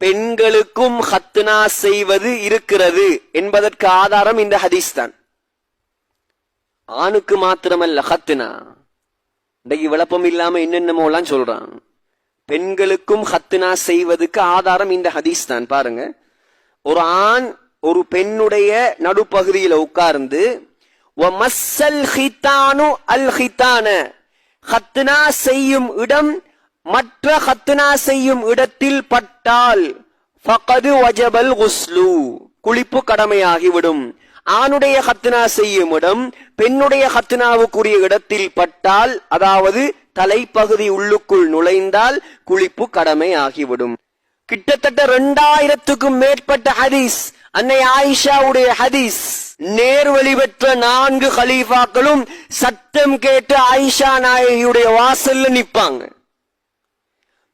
பெண்களுக்கும் ஹத்னா செய்வது இருக்கிறது என்பதற்கு ஆதாரம் இந்த ஹதீஸ் தான். ஆணுக்கு மாத்திரமல்ல ஹத்னா இன்றைக்கு விளப்பம் இல்லாம என்னென்னமோலாம் சொல்றான். பெண்களுக்கும் ஹத்னா செய்வதுக்கு ஆதாரம் இந்த ஹதீஸ் தான். பாருங்க. ஒரு ஆண் ஒரு பெண்ணுடைய நடுப்பகுதியில உட்கார்ந்து மஸ்ஸல் அல் ஹத்னா. செய்யும் இடம் மற்ற ஹத்னா செய்யும் இடத்தில் பட்டால் ஃபகது வஜபல் குஸ்லு. குளிப்பு கடமையாகிவிடும். ஆணுடைய ஹத்னா செய்யும் இடம் பெண்ணுடைய ஹத்னாவுக்குரிய இடத்தில் பட்டால் அதாவது தலைப்பகுதி உள்ளுக்குள் நுழைந்தால் குளிப்பு கடமை ஆகிவிடும் கிட்டத்தட்ட இரண்டாயிரத்துக்கும் மேற்பட்ட ஹதீஸ் அன்னை ஆயிஷாவுடைய ஹதீஸ் நேர்வழி பெற்ற நான்கு ஹலீஃபாக்களும் சத்தம் கேட்டு ஆயிஷா நாயகியுடைய வாசல்ல நிப்பாங்க.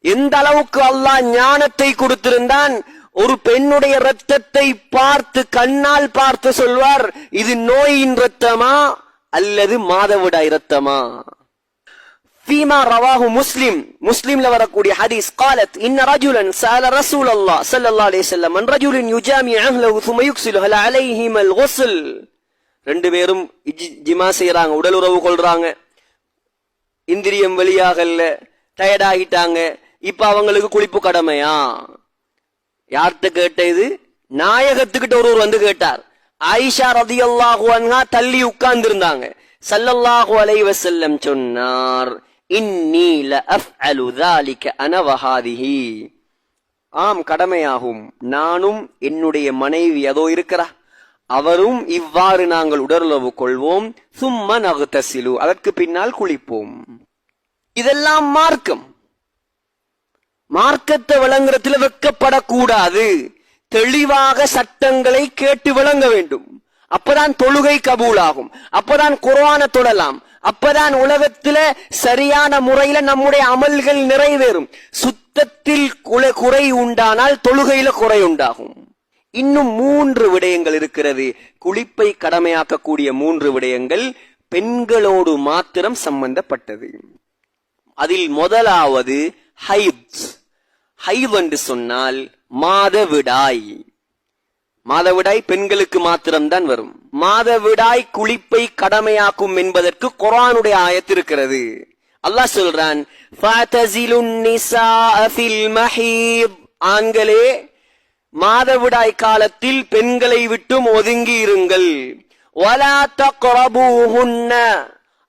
எந்த அளவுக்கு அல்லாஹ் ஞானத்தை கொடுத்திருந்தான் ஒரு பெண்ணுடைய ரத்தத்தை பார்த்து கண்ணால் பார்த்து சொல்வார் இது நோயின் ரத்தமா அல்லது மாதவிடாய் ரத்தமா فيما رواه مسلم مسلم لورقودي حديث قالت إن رجلا سأل رسول الله صلى الله عليه وسلم من رجل يجامع أهله ثم يكسل هل عليهما الغسل ரெண்டு பேரும் இஜ்- ஜிமா செய்யறாங்க உடல் உறவு கொள்றாங்க இந்திரியம் வெளியாகல டயர்ட் ஆகிட்டாங்க இப்ப அவங்களுக்கு குளிப்பு கடமையா? யார்கிட்ட கேட்ட இது? நாயகத்துக்கிட்ட ஒருவர் வந்து கேட்டார். ஆயிஷா ரதி அல்லாஹுவன்கா தள்ளி உட்கார்ந்து இருந்தாங்க சல்லல்லாஹு அலை சொன்னார் இந்நீல அஃப் அலுதாலிக்க அனவஹாதிஹி ஆம் கடமையாகும். நானும் என்னுடைய மனைவி அதோ இருக்கிறா. அவரும் இவ்வாறு நாங்கள் உடலுறவு கொள்வோம். சும்ம நகுத்தசிலு. அதற்கு பின்னால் குளிப்போம். இதெல்லாம் மார்க்கம். மார்க்கத்தை விளங்குறதுல வெக்கப்படக்கூடாது. தெளிவாக சட்டங்களை கேட்டு விளங்க வேண்டும். அப்பதான் தொழுகை கபூலாகும். அப்பதான் குர்ஆன தொழலாம் அப்பதான் உலகத்துல சரியான முறையில நம்முடைய அமல்கள் நிறைவேறும். சுத்தத்தில் குறை உண்டானால் தொழுகையில குறை உண்டாகும். இன்னும் மூன்று விடயங்கள் இருக்கிறது. குளிப்பை கடமையாக்கக்கூடிய மூன்று விடயங்கள் பெண்களோடு மாத்திரம் சம்பந்தப்பட்டது. அதில் முதலாவது ஹைத். ஹைத் என்று சொன்னால் மாதவிடாய் மாதவிடாய் பெண்களுக்கு மாத்திரம்தான் வரும். மாதவிடாய் குளிப்பை கடமையாக்கும் என்பதற்கு குரானுடைய ஆயத்து இருக்கிறது. அல்லாஹ் சொல்றான் ஆண்களே மாதவிடாய் காலத்தில் பெண்களை விட்டும் ஒதுங்கி இருங்கள்.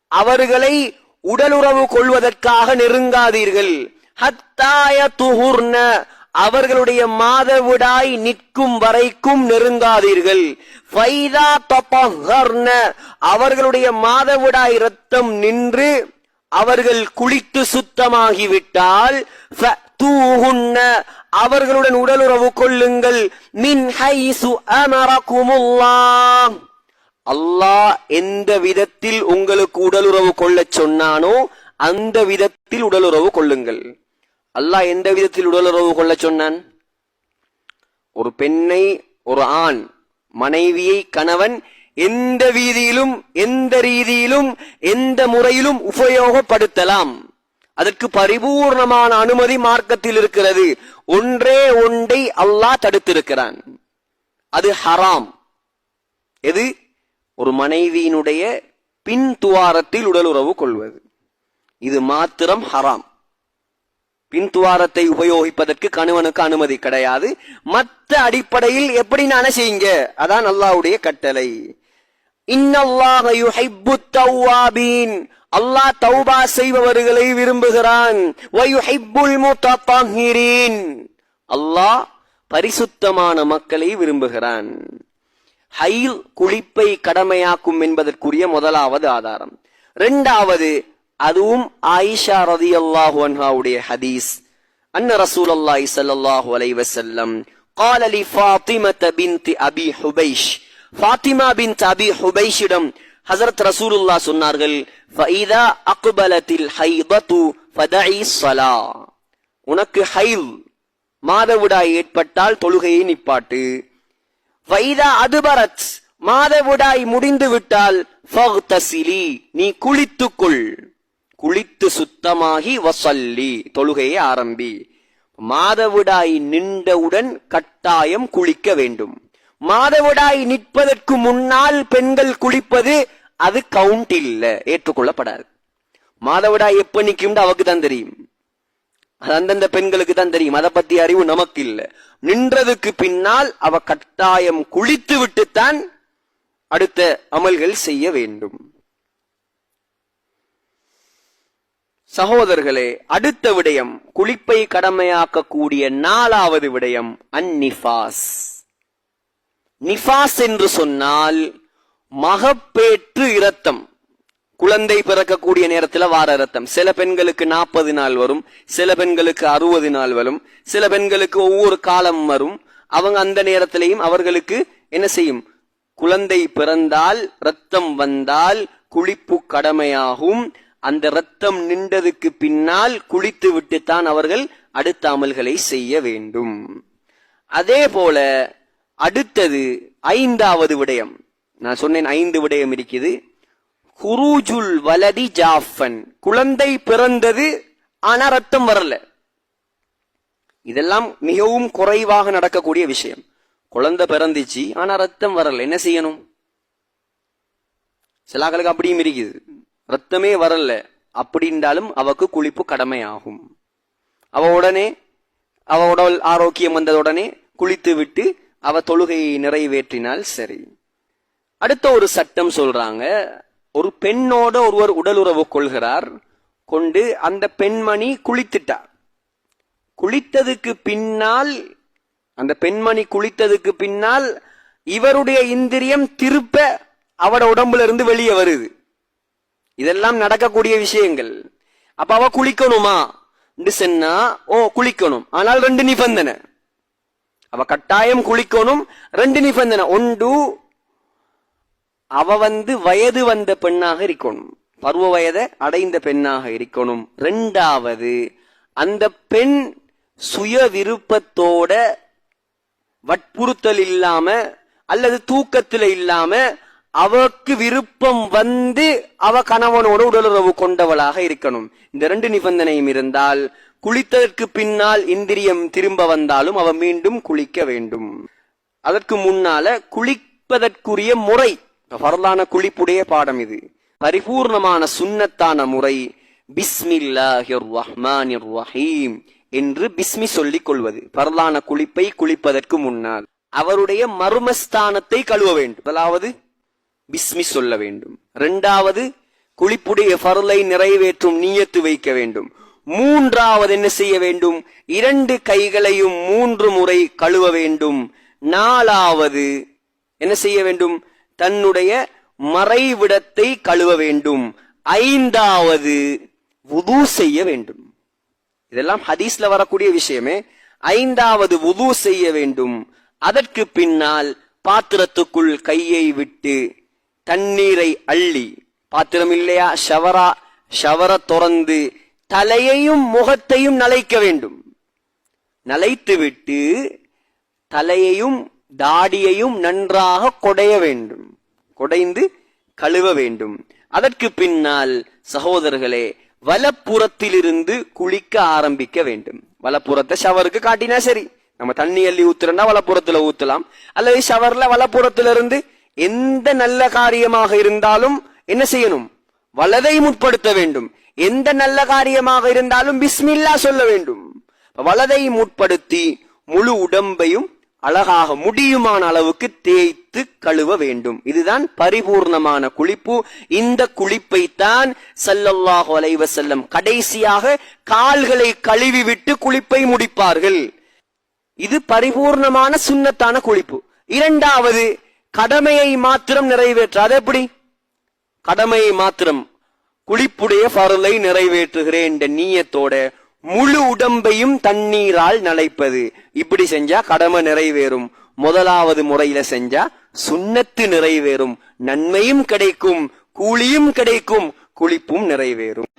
அவர்களை உடலுறவு கொள்வதற்காக நெருங்காதீர்கள். ஹத்தாய துஹுர்ன அவர்களுடைய மாதவிடாய் நிற்கும் வரைக்கும் நெருங்காதீர்கள். ஃபைதா தபஹர்ன அவர்களுடைய மாதவிடாய் ரத்தம் நின்று அவர்கள் குளித்து சுத்தமாகிவிட்டால் ஃபஅத்தூஹுன்ன அவர்களுடன் உடலுறவு கொள்ளுங்கள். மின் ஹைசு அமரகுமுல்லா அல்லாஹ் எந்த விதத்தில் உங்களுக்கு உடலுறவு கொள்ளச் சொன்னானோ அந்த விதத்தில் உடலுறவு கொள்ளுங்கள். அல்லாஹ் எந்த விதத்தில் உடலுறவு கொள்ளச் சொன்னான்? ஒரு பெண்ணை ஒரு ஆண் மனைவியை கணவன் எந்த வீதியிலும் எந்த ரீதியிலும் எந்த முறையிலும் உபயோகப்படுத்தலாம். அதற்கு பரிபூர்ணமான அனுமதி மார்க்கத்தில் இருக்கிறது. ஒன்றே ஒன்றை அல்லாஹ் தடுத்திருக்கிறான். அது ஹராம். எது? ஒரு மனைவியினுடைய பின் துவாரத்தில் உடலுறவு கொள்வது. இது மாத்திரம் ஹராம். பின் துவாரத்தை உபயோகிப்பதற்கு கணவனுக்கு அனுமதி கிடையாது. மற்ற அடிப்படையில் எப்படி நான செய்யுங்க? அதான் அல்லாவுடைய கட்டளை. இன்னல்லாஹ அல்லாஹ் தௌபா செய்பவர்களை விரும்புகிறான். அல்லாஹ் பரிசுத்தமான மக்களை விரும்புகிறான். ஹைல் குளிப்பை கடமையாக்கும் என்பதற்குரிய முதலாவது ஆதாரம். இரண்டாவது அதுவும் ஆயிஷா ரதியல்லாஹு அன்ஹாவுடைய ஹதீஸ் அன்ன ரசூலுல்லாஹி ஸல்லல்லாஹு அலைஹி வஸல்லம் قال لفاطمة بنت أبي حبيش ஃபாத்திமா பின் அபி ஹுபைஷிடம் ஹசரத் ரசூலுல்லாஹ் சொன்னார்கள் فإذا أقبلت الحيضة فدعي الصلاة உனக்கு ஹைல் மாதவிடாய் ஏற்பட்டால் தொழுகையை நிப்பாட்டு வைதா அதுபரத் மாதவிடாய் முடிந்து விட்டால் ஃபக்தசிலி நீ குளித்துக்கொள் குளித்து சுத்தமாகி வசல்லி தொழுகையை ஆரம்பி. மாதவிடாய் நின்றவுடன் கட்டாயம் குளிக்க வேண்டும். மாதவிடாய் நிற்பதற்கு முன்னால் பெண்கள் குளிப்பது அது கவுண்ட் இல்ல ஏற்றுக்கொள்ளப்படாது. மாதவிடாய் எப்ப நிற்கும் அவக்கு தான் தெரியும். அது அந்தந்த பெண்களுக்கு தான் தெரியும். அதை பத்தி அறிவு நமக்கு இல்ல. நின்றதுக்கு பின்னால் அவ கட்டாயம் குளித்து விட்டுத்தான் அடுத்த அமல்கள் செய்ய வேண்டும். சகோதரர்களே அடுத்த விடயம் குளிப்பை கடமையாக்கக்கூடிய நாலாவது விடயம் அந்நிஃபாஸ். நிஃபாஸ் என்று சொன்னால் மகப்பேற்று இரத்தம். குழந்தை பிறக்கக்கூடிய நேரத்தில் வார இரத்தம். சில பெண்களுக்கு நாற்பது நாள் வரும் சில பெண்களுக்கு அறுபது நாள் வரும் சில பெண்களுக்கு ஒவ்வொரு காலம் வரும். அவங்க அந்த நேரத்திலையும் அவர்களுக்கு என்ன செய்யும்? குழந்தை பிறந்தால் ரத்தம் வந்தால் குளிப்பு கடமையாகும். அந்த ரத்தம் நின்றதுக்கு பின்னால் குளித்து விட்டுத்தான் அவர்கள் அடுத்த அமல்களை செய்ய வேண்டும். அதே போல அடுத்தது ஐந்தாவது விடயம். நான் சொன்னேன் ஐந்து விடயம் இருக்குது. குரூஜுல் வலதி ஜாஃபன். குழந்தை பிறந்தது ஆனா ரத்தம் வரல. இதெல்லாம் மிகவும் குறைவாக நடக்கக்கூடிய விஷயம். குழந்தை பிறந்துச்சு ஆனா ரத்தம் வரல. என்ன செய்யணும்? சிலாக்களுக்கு அப்படியும் இருக்குது. ரத்தமே வரல. அப்படின்றாலும் அவக்கு குளிப்பு கடமையாகும். அவ உடனே அவ உடல் ஆரோக்கியம் வந்ததுடனே குளித்து விட்டு அவ தொழுகையை நிறைவேற்றினால் சரி. அடுத்த ஒரு சட்டம் சொல்றாங்க. ஒரு பெண்ணோட ஒருவர் உடலுறவு கொள்கிறார். கொண்டு அந்த பெண்மணி குளித்துட்டார் குளித்ததுக்கு பின்னால் அந்த பெண்மணி குளித்ததுக்கு பின்னால் இவருடைய இந்திரியம் திருப்ப அவட உடம்புல இருந்து வெளியே வருது. இதெல்லாம் நடக்கக்கூடிய விஷயங்கள். அப்ப அவ குளிக்கணுமா? சொன்னா ஓ குளிக்கணும். ஆனால் ரெண்டு நிபந்தனை. அவ கட்டாயம் குளிக்கணும் ரெண்டு நிபந்தனை. ஒன்று அவ வந்து வயது வந்த பெண்ணாக இருக்கணும். பருவ வயதை அடைந்த பெண்ணாக இருக்கணும். ரெண்டாவது அந்த பெண் சுய விருப்பத்தோட வற்புறுத்தல் இல்லாம அல்லது தூக்கத்துல இல்லாம அவக்கு விருப்பம் வந்து அவ கணவனோட உடலுறவு கொண்டவளாக இருக்கணும். இந்த ரெண்டு நிபந்தனையும் இருந்தால் குளித்ததற்கு பின்னால் இந்திரியம் திரும்ப வந்தாலும் அவ மீண்டும் குளிக்க வேண்டும். அதற்கு முன்னால குளிப்பதற்குரிய முறை வரலான குளிப்புடைய பாடம் இது. பரிபூர்ணமான சுண்ணத்தான முறை பிஸ்மில்லாஹிர் ரஹ்மானிர் ரஹீம் என்று பிஸ்மி சொல்லிக் கொள்வது. பரலான குளிப்பை குளிப்பதற்கு முன்னால். அவருடைய மர்மஸ்தானத்தை கழுவ வேண்டும். அதாவது பிஸ்மி சொல்ல வேண்டும். இரண்டாவது குளிப்புடைய பருளை நிறைவேற்றும் நீயத்து வைக்க வேண்டும். மூன்றாவது என்ன செய்ய வேண்டும்? இரண்டு கைகளையும் மூன்று முறை கழுவ வேண்டும். நாலாவது என்ன செய்ய வேண்டும்? தன்னுடைய மறைவிடத்தை கழுவ வேண்டும். ஐந்தாவது உது செய்ய வேண்டும். இதெல்லாம் ஹதீஸ்ல வரக்கூடிய விஷயமே. ஐந்தாவது உது செய்ய வேண்டும். அதற்கு பின்னால் பாத்திரத்துக்குள் கையை விட்டு தண்ணீரை அள்ளி பாத்திரம் இல்லையா? ஷவரா ஷவர துறந்து தலையையும் முகத்தையும் நலைக்க வேண்டும். நலைத்துவிட்டு தலையையும் தாடியையும் நன்றாக கொடைய வேண்டும். கொடைந்து கழுவ வேண்டும். அதற்கு பின்னால் சகோதரர்களே வலப்புறத்திலிருந்து குளிக்க ஆரம்பிக்க வேண்டும். வலப்புறத்தை ஷவருக்கு காட்டினா சரி. நம்ம தண்ணி அள்ளி ஊத்துறோம்னா வலப்புறத்துல ஊத்தலாம். அல்லது ஷவர்ல வலப்புறத்திலிருந்து இருந்து எந்த நல்ல காரியமாக இருந்தாலும் என்ன செய்யணும்? வலதை முற்படுத்த வேண்டும். எந்த நல்ல காரியமாக இருந்தாலும் பிஸ்மில்லா சொல்ல வேண்டும். வலதை முற்படுத்தி முழு உடம்பையும் அழகாக முடியுமான அளவுக்கு தேய்த்து கழுவ வேண்டும். இதுதான் பரிபூர்ணமான குளிப்பு. இந்த குளிப்பை தான் சல்லல்லாஹு அலைவ செல்லம் கடைசியாக கால்களை கழுவி விட்டு குளிப்பை முடிப்பார்கள். இது பரிபூர்ணமான சுண்ணத்தான குளிப்பு. இரண்டாவது கடமையை மாத்திரம் நிறைவேற்ற. அது எப்படி? கடமையை மாத்திரம் குளிப்புடைய பருளை நிறைவேற்றுகிறேன் என்ற நீயத்தோட முழு உடம்பையும் தண்ணீரால் நனைப்பது இப்படி செஞ்சா கடமை நிறைவேறும். முதலாவது முறையில செஞ்சா சுண்ணத்து நிறைவேறும். நன்மையும் கிடைக்கும் கூலியும் கிடைக்கும் குளிப்பும் நிறைவேறும்.